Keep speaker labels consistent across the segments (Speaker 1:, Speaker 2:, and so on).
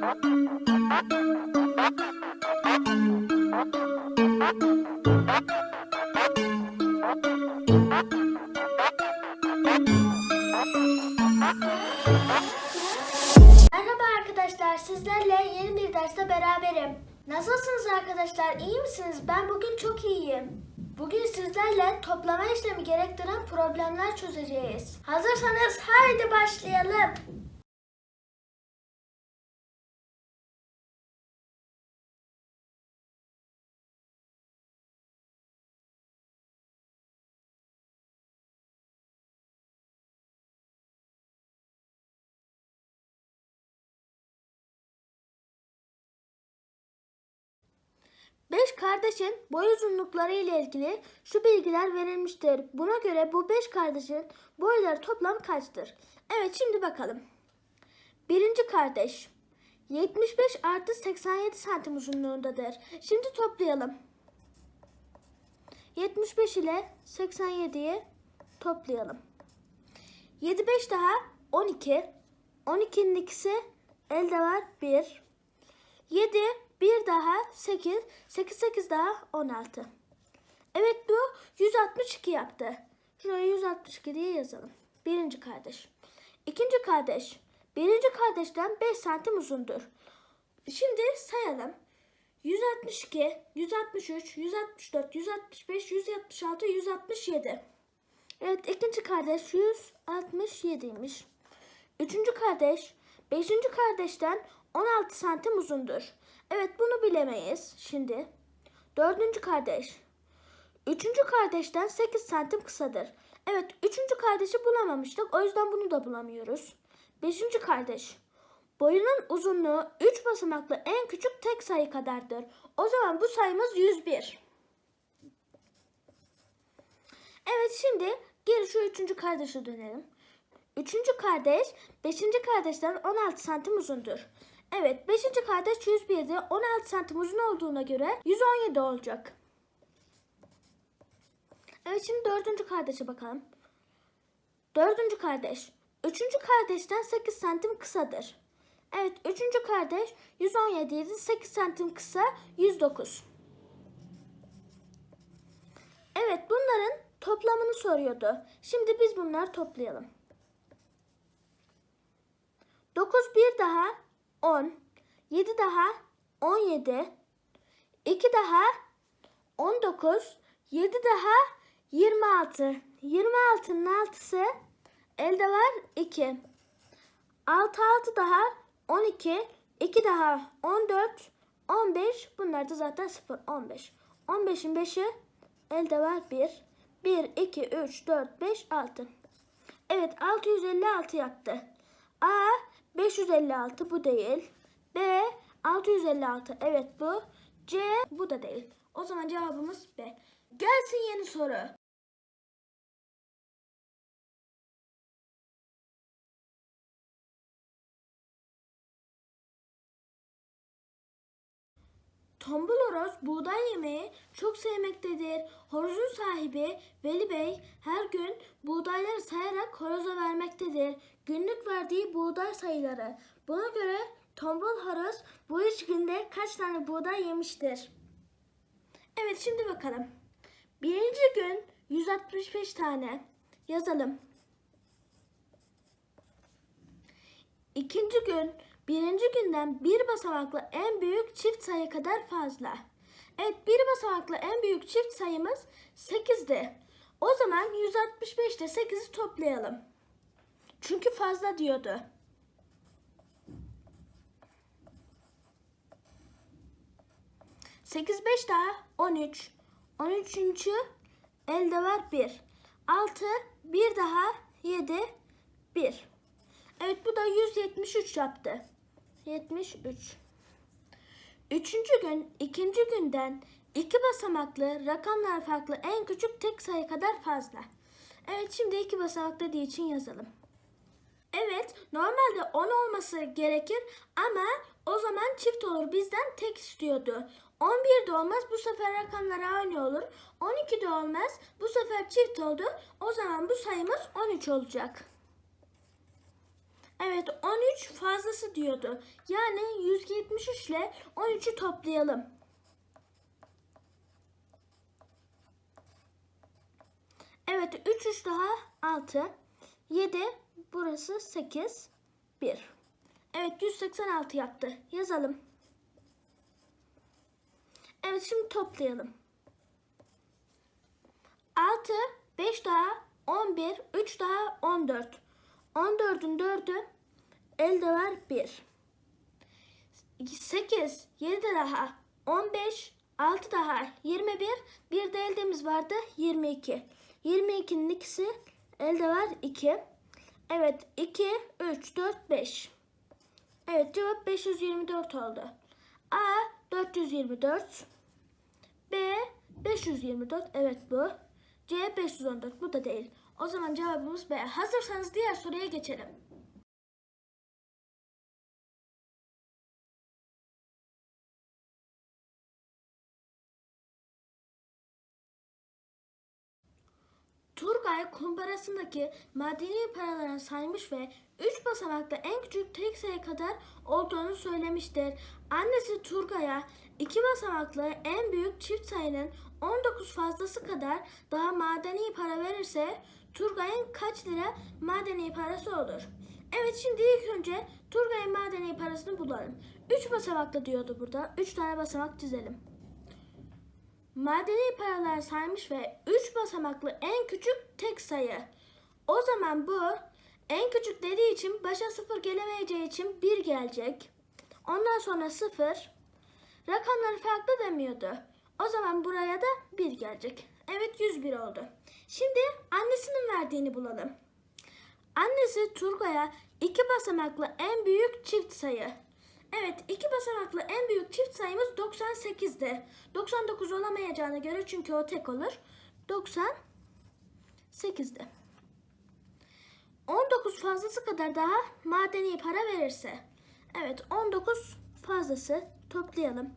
Speaker 1: Merhaba arkadaşlar, sizlerle yeni bir derste beraberim. Nasılsınız arkadaşlar, iyi misiniz? Ben bugün çok iyiyim. Bugün sizlerle toplama işlemi gerektiren problemler çözeceğiz. Hazırsanız haydi başlayalım. Beş kardeşin boy uzunlukları ile ilgili şu bilgiler verilmiştir. Buna göre bu beş kardeşin boyları toplam kaçtır? Evet şimdi bakalım. Birinci kardeş 75 artı 87 santim uzunluğundadır. Şimdi toplayalım. 75 ile 87'yi toplayalım. 7 5 daha 12. 12'nin ikisi elde var 1. 7 bir daha 8 8 8 daha 16. Evet bu 162 yaptı. Şuraya 162 diye yazalım. Birinci kardeş. İkinci kardeş. Birinci kardeşten 5 santim uzundur. Şimdi sayalım. 162, 163, 164, 165, 176, 167. Evet ikinci kardeş 167'ymiş. Üçüncü kardeş, beşinci kardeşten 16 santim uzundur. Evet bunu bilemeyiz şimdi. Dördüncü kardeş. Üçüncü kardeşten 8 santim kısadır. Evet üçüncü kardeşi bulamamıştık. O yüzden bunu da bulamıyoruz. Beşinci kardeş. Boyunun uzunluğu 3 basamaklı en küçük tek sayı kadardır. O zaman bu sayımız 101. Evet şimdi geri şu üçüncü kardeşe dönelim. Üçüncü kardeş beşinci kardeşten 16 santim uzundur. Evet beşinci kardeş 101'de 16 santim uzun olduğuna göre 117 olacak. Evet şimdi dördüncü kardeşe bakalım. Dördüncü kardeş. Üçüncü kardeşten 8 santim kısadır. Evet üçüncü kardeş 117 idi 8 santim kısa 109. Evet bunların toplamını soruyordu. Şimdi biz bunları toplayalım. 9 bir daha 10, 7 daha 17, 2 daha 19, 7 daha 26. 26'nın altısı elde var 2. 6 6 daha 12, 2 daha 14, 15. Bunlar da zaten 0, 15. 15'in 5'i elde var 1. 1, 2, 3, 4, 5, 6. Evet 656 yaptı. A 556 bu değil. B 656 evet bu. C bu da değil. O zaman cevabımız B. Gelsin yeni soru. Tombul horoz buğday yemeği çok sevmektedir. Horozun sahibi Veli Bey her gün buğdayları sayarak horoza vermektedir. Günlük verdiği buğday sayıları. Buna göre tombul horoz bu üç günde kaç tane buğday yemiştir? Evet şimdi bakalım. Birinci gün 165 tane yazalım. İkinci gün birinci günden bir basamaklı en büyük çift sayı kadar fazla. Evet bir basamaklı en büyük çift sayımız 8'di. O zaman 165 ile 8'i toplayalım. Çünkü fazla diyordu. Sekiz beş daha 13. 13. elde var 1. 6 bir daha 7 1. Evet bu da 173 yaptı. 73. Üçüncü gün ikinci günden iki basamaklı rakamlar farklı en küçük tek sayı kadar fazla. Evet şimdi iki basamaklı dediği için yazalım. Evet normalde 10 olması gerekir ama o zaman çift olur bizden tek istiyordu. 11 de olmaz bu sefer rakamlar aynı olur. 12 de olmaz bu sefer çift oldu. O zaman bu sayımız 13 olacak. Evet 13 fazlası diyordu. Yani 173 ile 13'ü toplayalım. Evet 3 3 daha 6. 7 burası 8 1. Evet 186 yaptı. Yazalım. Evet şimdi toplayalım. 6 5 daha 11 3 daha 14. 14'ün 4'ü elde var 1. 8 7 daha 15 6 daha 21 bir de eldemiz vardı 22. 22'nin ikisi elde var 2. Evet 2 3 4 5. Evet cevap 524 oldu. A 424 B 524 evet bu. C 514 bu da değil. O zaman cevabımız B. Hazırsanız diğer soruya geçelim. Turgay kumbarasındaki madeni paraları saymış ve 3 basamakta en küçük tek sayı kadar olduğunu söylemiştir. Annesi Turgay'a 2 basamaklı en büyük çift sayının 19 fazlası kadar daha madeni para verirse Turgay'ın kaç lira madeni parası olur? Evet şimdi ilk önce Turgay'ın madeni parasını bulalım. 3 basamaklı diyordu burada. 3 tane basamak çizelim. Madeni paralar saymış ve 3 basamaklı en küçük tek sayı. O zaman bu en küçük dediği için başa sıfır gelemeyeceği için 1 gelecek. Ondan sonra 0. Rakamları farklı demiyordu. O zaman buraya da 1 gelecek. Evet 101 oldu. Şimdi annesinin verdiğini bulalım. Annesi Turgay'a iki basamaklı en büyük çift sayı. Evet iki basamaklı en büyük çift sayımız 98'di. 99 olamayacağına göre çünkü o tek olur. 98'di. 19 fazlası kadar daha madeni para verirse. Evet 19 fazlası toplayalım.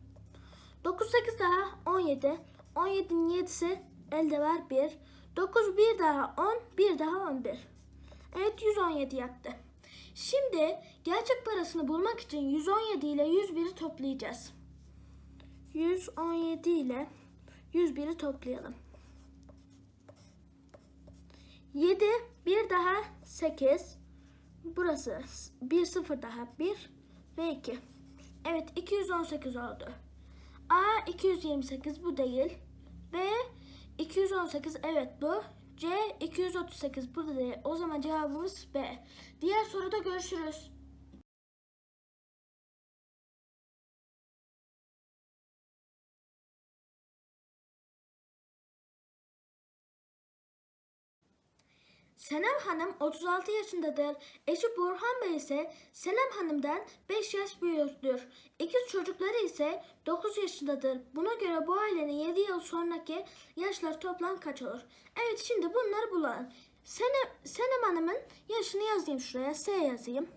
Speaker 1: 9 8 daha 17. 17'nin 7'si elde var 1. 9 bir daha 10. 1 daha 11. Evet 117 yaptı. Şimdi gerçek parasını bulmak için 117 ile 101'i toplayacağız. 117 ile 101'i toplayalım. 7 bir daha 8 burası 1 0 daha 1 ve 2. Evet 218 oldu. A 228 bu değil. B 218 evet bu. C 238 burada değil. O zaman cevabımız B. Diğer soruda görüşürüz. Senem Hanım 36 yaşındadır. Eşi Burhan Bey ise Senem Hanım'dan 5 yaş büyüktür. İkiz çocukları ise 9 yaşındadır. Buna göre bu ailenin 7 yıl sonraki yaşları toplam kaç olur? Evet şimdi bunları bulalım. Senem, Senem Hanım'ın yaşını yazayım şuraya. S yazayım.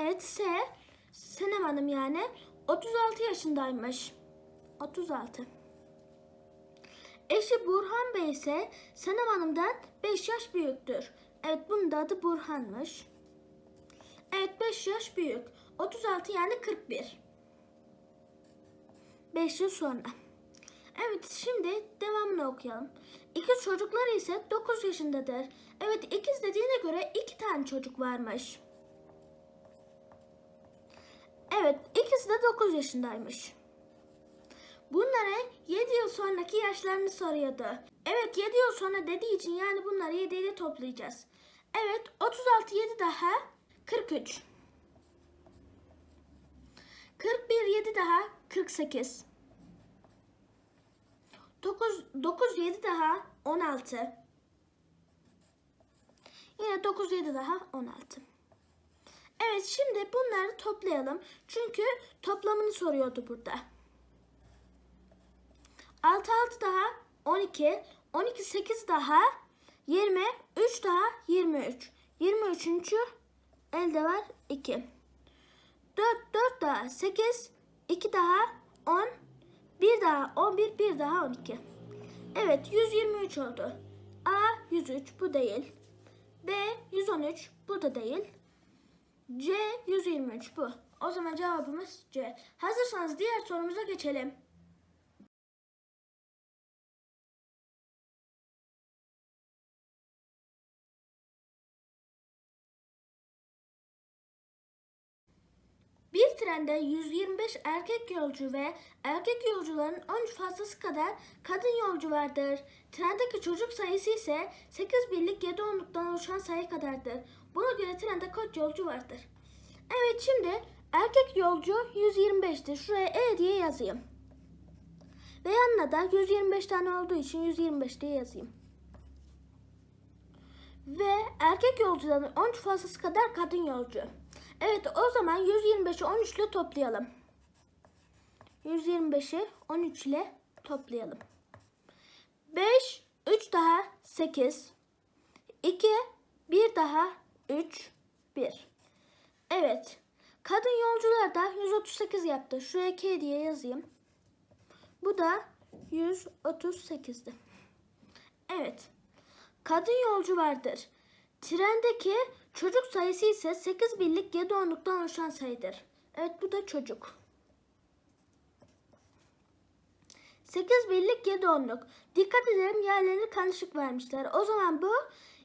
Speaker 1: Evet S. Senem Hanım yani 36 yaşındaymış. 36. Eşi Burhan Bey ise Senem Hanım'dan 5 yaş büyüktür. Evet bunun da adı Burhan'mış. Evet 5 yaş büyük. 36 yani 41. 5 yıl sonra. Evet şimdi devamını okuyalım. İkiz çocukları ise 9 yaşındadır. Evet ikiz dediğine göre 2 tane çocuk varmış. Evet ikisi de 9 yaşındaymış. Bunlara 7 yıl sonraki yaşlarını soruyordu. Evet 7 yıl sonra dediği için yani bunları 7 ile toplayacağız. Evet 36 7 daha 43. 41 7 daha 48. 9 9 7 daha 16. Yine 9 7 daha 16. Evet şimdi bunları toplayalım. Çünkü toplamını soruyordu burada. 6 6 daha 12. 12 8 daha 20. 3 daha 23. 23. elde var 2. 4 4 daha 8. 2 daha 10. 1 daha 11. 1 daha 12. Evet 123 oldu. A 103 bu değil. B 113 bu da değil. C 123 bu. O zaman cevabımız C. Hazırsanız diğer sorumuza geçelim. Bir trende 125 erkek yolcu ve erkek yolcuların 13 fazlası kadar kadın yolcu vardır. Trendeki çocuk sayısı ise 8 birlik 7 onluktan oluşan sayı kadardır. Buna göre trende kaç yolcu vardır? Evet şimdi erkek yolcu 125'tir. Şuraya E diye yazayım. Ve yanına da 125 tane olduğu için 125 diye yazayım. Ve erkek yolcuların 13 fazlası kadar kadın yolcu. Evet o zaman 125'i 13 ile toplayalım. 125'i 13 ile toplayalım. 5, 3 daha 8, 2, 1 daha 3, 1. Evet. Kadın yolcular da 138 yaptı. Şuraya K diye yazayım. Bu da 138'di. Evet. Kadın yolcu vardır. Trendeki çocuk sayısı ise 8 birlik 7 onluktan oluşan sayıdır. Evet bu da çocuk. 8 birlik 7 onluk. Dikkat edelim yerlerini karışık vermişler. O zaman bu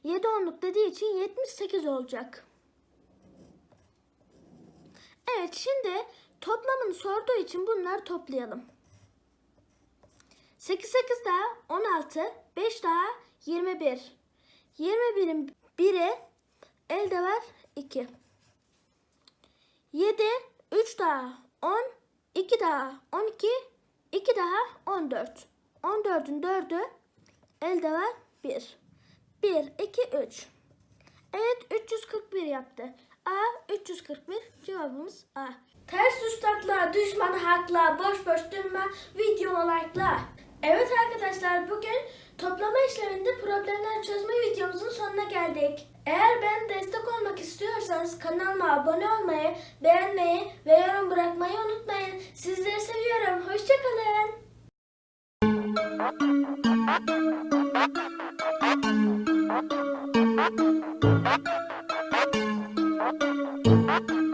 Speaker 1: 7 onluk dediği için 78 olacak. Evet şimdi toplamını sorduğu için bunları toplayalım. 8 8 daha 16, 5 daha 21. 21'in biri elde var 2. 7, 3 daha 10, 2 daha 12, 2 daha 14. 14'ün 4'ü elde var 1. 1, 2, 3. Evet 341 yaptı. A 341 cevabımız A. Ters düz takla, düşman hakla, boş boş durma, videomu like'la. Evet arkadaşlar bugün toplama işleminde problemler çözme videomuzun sonuna geldik. Eğer ben destek olmak istiyorsanız kanalıma abone olmayı, beğenmeyi ve yorum bırakmayı unutmayın. Sizleri seviyorum. Hoşçakalın.
Speaker 2: Thank